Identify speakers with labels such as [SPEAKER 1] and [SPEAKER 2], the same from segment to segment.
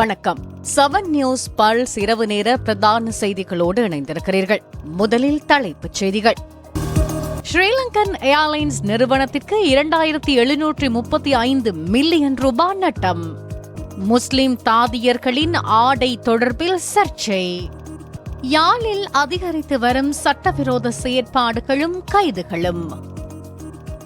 [SPEAKER 1] வணக்கம். Seven news pulse இரவு நேர பிரதான செய்திகளோடு இணைந்திருக்கிறீர்கள். முதலில் தலைப்புச் செய்திகள். ஸ்ரீலங்கன் ஏர்லைன்ஸ் நிறுவனத்திற்கு இரண்டாயிரத்தி எழுநூற்றி முப்பத்தி ஐந்து மில்லியன் ரூபாய் நட்டம். முஸ்லிம் தாதியர்களின் ஆடை தொடர்பில் சர்ச்சை. யாழில் அதிகரித்து வரும் சட்டவிரோத செயற்பாடுகளும் கைதுகளும்.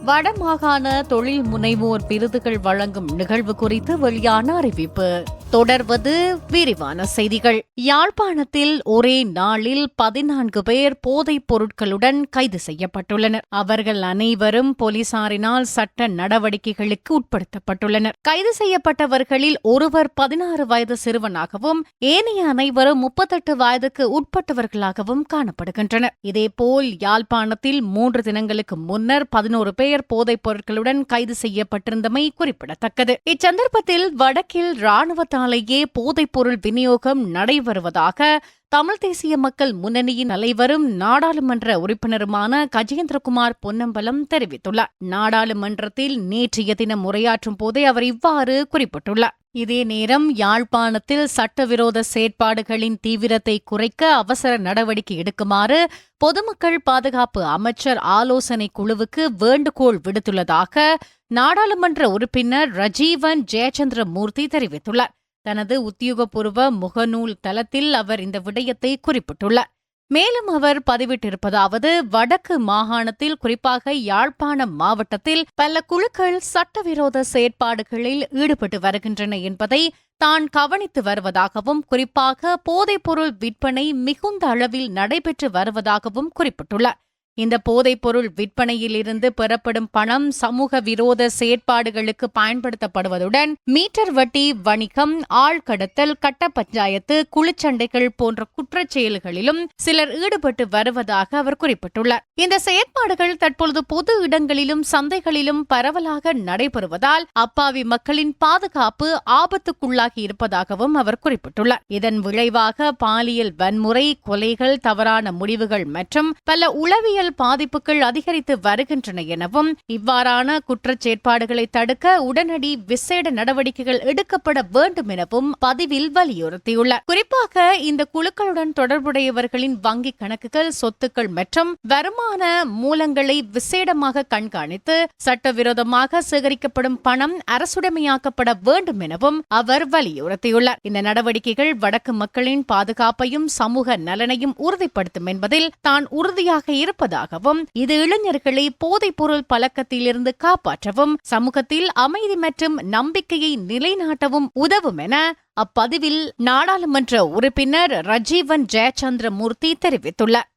[SPEAKER 1] வடமாகாண தொழில் முனைவோர் விருதுகள் வழங்கும் நிகழ்வு குறித்து வெளியான அறிவிப்பு. தொடர்வது விரிவான செய்திகள். யாழ்ப்பாணத்தில் ஒரே நாளில் பதினான்கு பேர் போதைப் பொருட்களுடன் கைது செய்யப்பட்டுள்ளனர். அவர்கள் அனைவரும் போலீசாரினால் சட்ட நடவடிக்கைகளுக்கு உட்படுத்தப்பட்டுள்ளனர். கைது செய்யப்பட்டவர்களில் ஒருவர் பதினாறு வயது சிறுவனாகவும் ஏனைய அனைவரும் முப்பத்தெட்டு வயதுக்கு உட்பட்டவர்களாகவும் காணப்படுகின்றனர். இதேபோல் யாழ்ப்பாணத்தில் மூன்று தினங்களுக்கு முன்னர் பதினோரு பேர் போதைப் பொருட்களுடன் கைது செய்யப்பட்டிருந்தமை குறிப்பிடத்தக்கது. இச்சந்தர்ப்பத்தில் வடக்கில் ராணுவத்தால் போதைப் போதைப்பொருள் விநியோகம் நடைபெறுவதாக தமிழ் தேசிய மக்கள் முன்னணியின் தலைவரும் நாடாளுமன்ற உறுப்பினருமான கஜேந்திரகுமார் பொன்னம்பலம் தெரிவித்துள்ளார். நாடாளுமன்றத்தில் நேற்றைய தினம் உரையாற்றும் போதே அவர் இவ்வாறு குறிப்பிட்டுள்ளார். இதே நேரம் யாழ்ப்பாணத்தில் சட்டவிரோத செயற்பாடுகளின் தீவிரத்தை குறைக்க அவசர நடவடிக்கை எடுக்குமாறு பொதுமக்கள் பாதுகாப்பு அமைச்சர் ஆலோசனை குழுவுக்கு வேண்டுகோள் விடுத்துள்ளதாக நாடாளுமன்ற உறுப்பினர் ரஜீவன் ஜெயச்சந்திர மூர்த்தி தெரிவித்துள்ளார். தனது உத்தியோகபூர்வ முகநூல் தளத்தில் அவர் இந்த விடயத்தை குறிப்பிட்டுள்ளார். மேலும் அவர் பதிவிட்டிருப்பதாவது வடக்கு மாகாணத்தில் குறிப்பாக யாழ்ப்பாணம் மாவட்டத்தில் பல குழுக்கள் சட்டவிரோத செயற்பாடுகளில் ஈடுபட்டு வருகின்றன என்பதை தான் கவனித்து வருவதாகவும் குறிப்பாக போதைப்பொருள் விற்பனை மிகுந்த அளவில் நடைபெற்று வருவதாகவும் குறிப்பிட்டுள்ளார். இந்த போதைப்பொருள் விற்பனையிலிருந்து பெறப்படும் பணம் சமூக விரோத செயற்பாடுகளுக்கு பயன்படுத்தப்படுவதுடன் மீட்டர் வட்டி வணிகம் ஆழ்கடத்தல் கட்ட பஞ்சாயத்து குழுச்சண்டைகள் போன்ற குற்றச் செயல்களிலும் சிலர் ஈடுபட்டு வருவதாக அவர் குறிப்பிட்டுள்ளார். இந்த செயற்பாடுகள் தற்பொழுது பொது இடங்களிலும் சந்தைகளிலும் பரவலாக நடைபெறுவதால் அப்பாவி மக்களின் பாதுகாப்பு ஆபத்துக்குள்ளாகி இருப்பதாகவும் அவர் குறிப்பிட்டுள்ளார். இதன் விளைவாக பாலியல் வன்முறை கொலைகள் தவறான முடிவுகள் மற்றும் பல உளவியல் உடல் பாதிப்புகள் அதிகரித்து வருகின்றன எனவும் இவ்வாறான குற்றச்சேற்பாடுகளை தடுக்க உடனடி விசேட நடவடிக்கைகள் எடுக்கப்பட வேண்டும் எனவும் பதிவில் வலியுறுத்தியுள்ளார். குறிப்பாக இந்த குழுக்களுடன் தொடர்புடையவர்களின் வங்கிக் கணக்குகள் சொத்துக்கள் மற்றும் வருமான மூலங்களை விசேடமாக கண்காணித்து சட்டவிரோதமாக சேகரிக்கப்படும் பணம் அரசுடைமையாக்கப்பட வேண்டும் எனவும் அவர் வலியுறுத்தியுள்ளார். இந்த நடவடிக்கைகள் வடக்கு மக்களின் பாதுகாப்பையும் சமூக நலனையும் உறுதிப்படுத்தும் என்பதில் தான் உறுதியாக இருப்பதாக இருப்பதாகவும் இது இளைஞர்களை போதைப்பொருள் பழக்கத்திலிருந்து காப்பாற்றவும் சமூகத்தில் அமைதி மற்றும் நம்பிக்கையை நிலைநாட்டவும் உதவும் என அப்பதிவில் நாடாளுமன்ற உறுப்பினர் ரஜீவன் ஜெயச்சந்திர மூர்த்தி தெரிவித்துள்ளார்.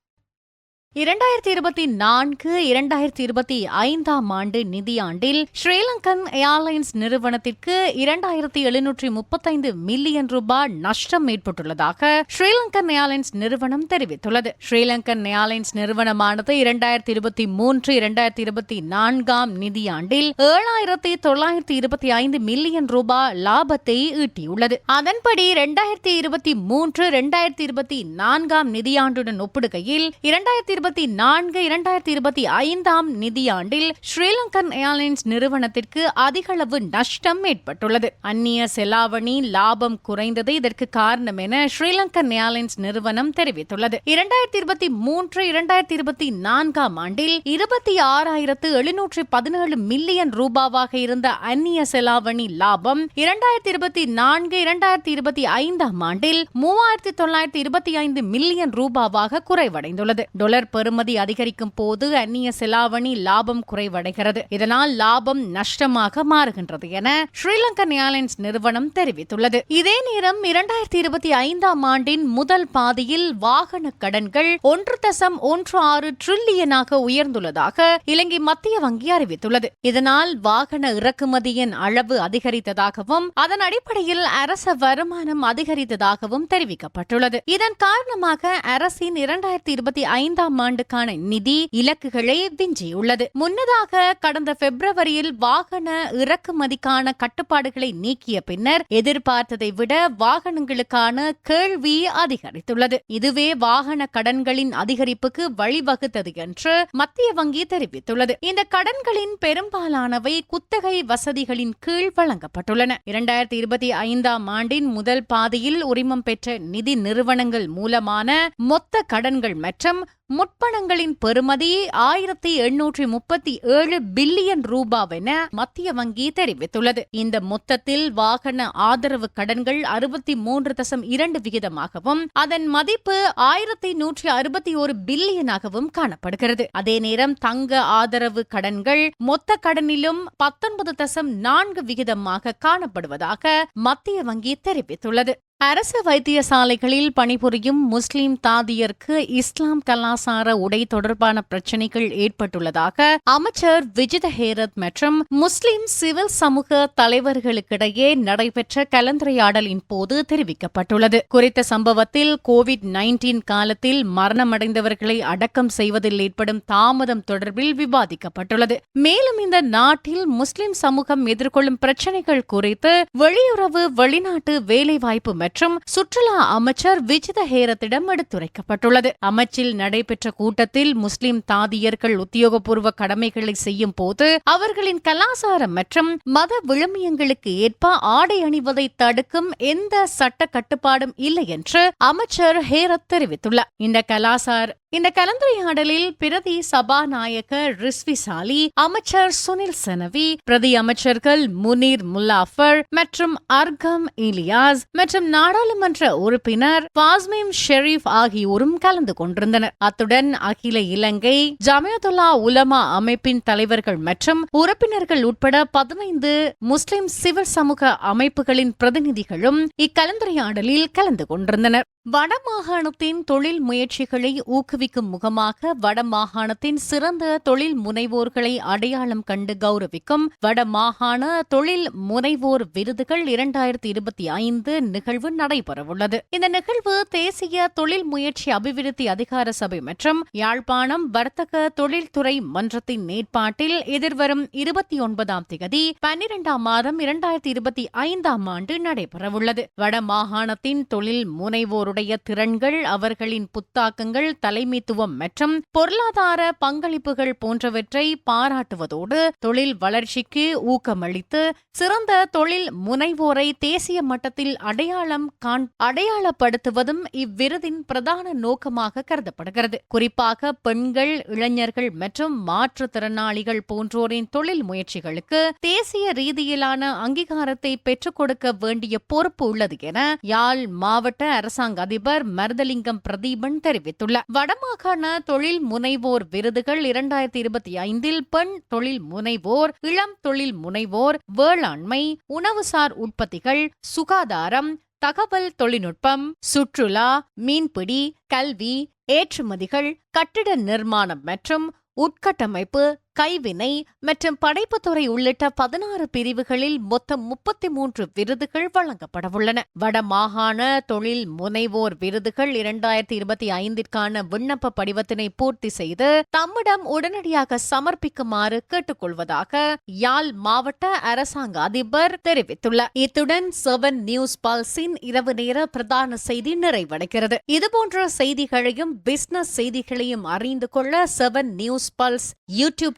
[SPEAKER 1] இரண்டாயிரத்தி இருபத்தி நான்கு இரண்டாயிரத்தி இருபத்தி ஐந்தாம் ஆண்டு நிதியாண்டில் ஸ்ரீலங்கன் ஏர்லைன்ஸ் நிறுவனத்திற்கு இரண்டாயிரத்தி எழுநூற்றி முப்பத்தைந்து மில்லியன் ரூபாய் நஷ்டம் ஏற்பட்டுள்ளதாக ஸ்ரீலங்கன் ஏர்லைன்ஸ் நிறுவனம் தெரிவித்துள்ளது. ஸ்ரீலங்கன் ஏர்லைன்ஸ் நிறுவனமானது இரண்டாயிரத்தி இருபத்தி மூன்று இரண்டாயிரத்தி இருபத்தி நான்காம் நிதியாண்டில் ஏழாயிரத்தி தொள்ளாயிரத்தி இருபத்தி ஐந்து மில்லியன் ரூபாய் லாபத்தை ஈட்டியுள்ளது. அதன்படி இரண்டாயிரத்தி இருபத்தி மூன்று இரண்டாயிரத்தி இருபத்தி நான்காம் நிதியாண்டுடன் ஒப்பிடுகையில் இரண்டாயிரத்தி இருபத்தி நான்கு இரண்டாயிரத்தி இருபத்தி ஐந்தாம் நிதியாண்டில் ஸ்ரீலங்கன் ஏர்லைன்ஸ் நிறுவனத்திற்கு அதிகளவு நஷ்டம் ஏற்பட்டுள்ளது. அந்நிய செலாவணி லாபம் குறைந்தது. இதற்கு காரணம் என ஸ்ரீலங்கன் ஏர்லைன்ஸ் நிறுவனம் தெரிவித்துள்ளது. இரண்டாயிரத்தி இருபத்தி மூன்று இரண்டாயிரத்தி இருபத்தி நான்காம் ஆண்டில் இருபத்தி ஆறாயிரத்து எழுநூற்றி பதினேழு மில்லியன் ரூபாவாக இருந்த அந்நிய செலாவணி லாபம் இரண்டாயிரத்தி இருபத்தி நான்கு இரண்டாயிரத்தி இருபத்தி ஐந்தாம் ஆண்டில் மூவாயிரத்தி தொள்ளாயிரத்தி இருபத்தி ஐந்து மில்லியன் ரூபாவாக குறைவடைந்துள்ளது. டொலர் பெறுமதி அதிகரிக்கும் போது அந்நிய செலாவணி லாபம் குறைவடைகிறது. இதனால் லாபம் நஷ்டமாக மாறுகின்றது என ஸ்ரீலங்கன் ஏர்லைன்ஸ் நிறுவனம் தெரிவித்துள்ளது. இதே நேரம் இரண்டாயிரத்தி இருபத்தி ஐந்தாம் ஆண்டின் முதல் பாதியில் வாகன கடன்கள் ஒன்று தசம் ஒன்று ஆறு டிரில்லியனாக உயர்ந்துள்ளதாக இலங்கை மத்திய வங்கி அறிவித்துள்ளது. இதனால் வாகன இறக்குமதியின் அளவு அதிகரித்ததாகவும் அதன் அடிப்படையில் அரச வருமானம் அதிகரித்ததாகவும் தெரிவிக்கப்பட்டுள்ளது. இதன் காரணமாக அரசின் இரண்டாயிரத்தி இருபத்தி ஐந்தாம் ஆண்டுக்கான நிதி இலக்குகளை விஞ்சியுள்ளது. முன்னதாக கடந்த பிப்ரவரியில் வாகன இறக்குமதிக்கான கட்டுப்பாடுகளை நீக்கிய பின்னர் எதிர்பார்த்ததை விட வாகனங்களுக்கான கேள்வி அதிகரித்துள்ளது. இதுவே வாகன கடன்களின் அதிகரிப்புக்கு வழிவகுத்தது என்று மத்திய வங்கி தெரிவித்துள்ளது. இந்த கடன்களின் பெரும்பாலானவை குத்தகை வசதிகளின் கீழ் வழங்கப்பட்டுள்ளன. இரண்டாயிரத்தி இருபத்தி ஐந்தாம் ஆண்டின் முதல் பாதியில் உரிமம் பெற்ற நிதி நிறுவனங்கள் மூலமான மொத்த கடன்கள் மற்றும் முற்பணங்களின் பெறுமதி ஆயிரத்தி எண்ணூற்றி முப்பத்தி ஏழு பில்லியன் ரூபாவென மத்திய வங்கி தெரிவித்துள்ளது. இந்த மொத்தத்தில் வாகன ஆதரவு கடன்கள் அறுபத்தி மூன்று தசம் இரண்டு விகிதமாகவும் அதன் மதிப்பு ஆயிரத்தி நூற்றி அறுபத்தி ஒரு பில்லியனாகவும் காணப்படுகிறது. அதே நேரம் தங்க ஆதரவு கடன்கள் மொத்த கடனிலும் பத்தொன்பது தசம் நான்கு விகிதமாக காணப்படுவதாக மத்திய வங்கி தெரிவித்துள்ளது. அரசு வைத்தியசாலைகளில் பணிபுரியும் முஸ்லிம் தாதியருக்கு இஸ்லாம் கலாசார உடை தொடர்பான பிரச்சினைகள் ஏற்பட்டுள்ளதாக அமைச்சர் விஜித ஹேரத் மற்றும் முஸ்லிம் சிவில் சமூக தலைவர்களுக்கிடையே நடைபெற்ற கலந்துரையாடலின் போது தெரிவிக்கப்பட்டுள்ளது. குறித்த சம்பவத்தில் கோவிட் நைன்டீன் காலத்தில் மரணமடைந்தவர்களை அடக்கம் செய்வதில் ஏற்படும் தாமதம் தொடர்பில் விவாதிக்கப்பட்டுள்ளது. மேலும் இந்த நாட்டில் முஸ்லிம் சமூகம் எதிர்கொள்ளும் பிரச்சினைகள் குறித்து வெளியுறவு வெளிநாட்டு வேலைவாய்ப்பு மற்றும் சுற்றுலா அமைச்சர் விஜித ஹேரத்திடம் எடுத்துரைக்கப்பட்டுள்ளது. அமைச்சில் நடைபெற்ற கூட்டத்தில் முஸ்லிம் தாதியர்கள் உத்தியோகபூர்வ கடமைகளை செய்யும் போது அவர்களின் கலாசாரம் மற்றும் மத விழுமியங்களுக்கு ஏற்ப ஆடை அணிவதை தடுக்கும் எந்த சட்ட கட்டுப்பாடும் இல்லை என்று அமைச்சர் ஹேரத் தெரிவித்துள்ளார். இந்த கலாசார் இந்த கலந்துரையாடலில் பிரதி சபாநாயகர் ரிஸ்வி சாலி அமைச்சர் சுனில் செனவி பிரதி அமைச்சர்கள் முனீர் முல்லாஃபர் மற்றும் அர்கம் இலியாஸ் மற்றும் நாடாளுமன்ற உறுப்பினர் பாஸ்மீம் ஷெரீப் ஆகியோரும் கலந்து கொண்டிருந்தனர். அத்துடன் அகில இலங்கை ஜமியதுல்லா உலமா அமைப்பின் தலைவர்கள் மற்றும் உறுப்பினர்கள் உட்பட பதினைந்து முஸ்லிம் சிவில் சமூக அமைப்புகளின் பிரதிநிதிகளும் இக்கலந்துரையாடலில் கலந்து கொண்டிருந்தனர். வடமாகாணத்தின் தொழில் முயற்சிகளை ஊக்குவிக்கும் முகமாக வடமாகாணத்தின் சிறந்த தொழில் முனைவோர்களை அடையாளம் கண்டு கௌரவிக்கும் வடமாகாண தொழில் முனைவோர் விருதுகள் இரண்டாயிரத்தி இருபத்தி ஐந்து நிகழ்வு நிகழ்வு நடைபெறவுள்ளது. இந்த நிகழ்வு தேசிய தொழில் முயற்சி அபிவிருத்தி அதிகார சபை மற்றும் யாழ்ப்பாணம் வர்த்தக தொழில்துறை மன்றத்தின் ஏற்பாட்டில் எதிர்வரும் இருபத்தி ஒன்பதாம் தேதி பன்னிரெண்டாம் மாதம் இரண்டாயிரத்தி இருபத்தி ஐந்தாம் ஆண்டு நடைபெறவுள்ளது. வட மாகாணத்தின் தொழில் முனைவோருடைய திறன்கள் அவர்களின் புத்தாக்கங்கள் தலைமைத்துவம் மற்றும் பொருளாதார பங்களிப்புகள் போன்றவற்றை பாராட்டுவதோடு தொழில் வளர்ச்சிக்கு ஊக்கமளித்து சிறந்த தொழில் முனைவோரை தேசிய மட்டத்தில் அடையாளம் அடையாளம் காண் அடையாளப்படுத்துவதும் இவ்விருதின் பிரதான நோக்கமாக கருதப்படுகிறது. குறிப்பாக பெண்கள் இளைஞர்கள் மற்றும் மாற்றுத்திறனாளிகள் போன்றோரின் தொழில் முயற்சிகளுக்கு தேசிய ரீதியிலான அங்கீகாரத்தை பெற்றுக் கொடுக்க வேண்டிய பொறுப்பு உள்ளது என யாழ் மாவட்ட அரசாங்க அதிபர் மருதலிங்கம் பிரதீபன் தெரிவித்துள்ளார். வடமாகாண தொழில் முனைவோர் விருதுகள் இரண்டாயிரத்தி இருபத்தி ஐந்தில் பெண் தொழில் முனைவோர் இளம் தொழில் முனைவோர் வேளாண்மை உணவுசார் உற்பத்திகள் சுகாதாரம் தகவல் தொழில்நுட்பம் சுற்றுலா மீன்பிடி கல்வி ஏற்றுமதிகள் கட்டிட நிர்மாணம் மற்றும் உட்கட்டமைப்பு கைவினை மற்றும் படைப்புத்துறை உள்ளிட்ட பதினாறு பிரிவுகளில் மொத்தம் முப்பத்தி மூன்று விருதுகள் வழங்கப்படவுள்ளன. வடமாகாண தொழில் முனைவோர் விருதுகள் இரண்டாயிரத்தி இருபத்தி ஐந்திற்கான விண்ணப்ப படிவத்தினை பூர்த்தி செய்து தம்மிடம் உடனடியாக சமர்ப்பிக்குமாறு கேட்டுக்கொள்வதாக யாழ் மாவட்ட அரசாங்க அதிபர் தெரிவித்துள்ளார். இத்துடன் செவன் நியூஸ் பல்ஸின் இரவு நேர பிரதான செய்தி நிறைவடைகிறது. இதுபோன்ற செய்திகளையும் பிசினஸ் செய்திகளையும் அறிந்து கொள்ள செவன் நியூஸ் பல்ஸ் யூடியூப்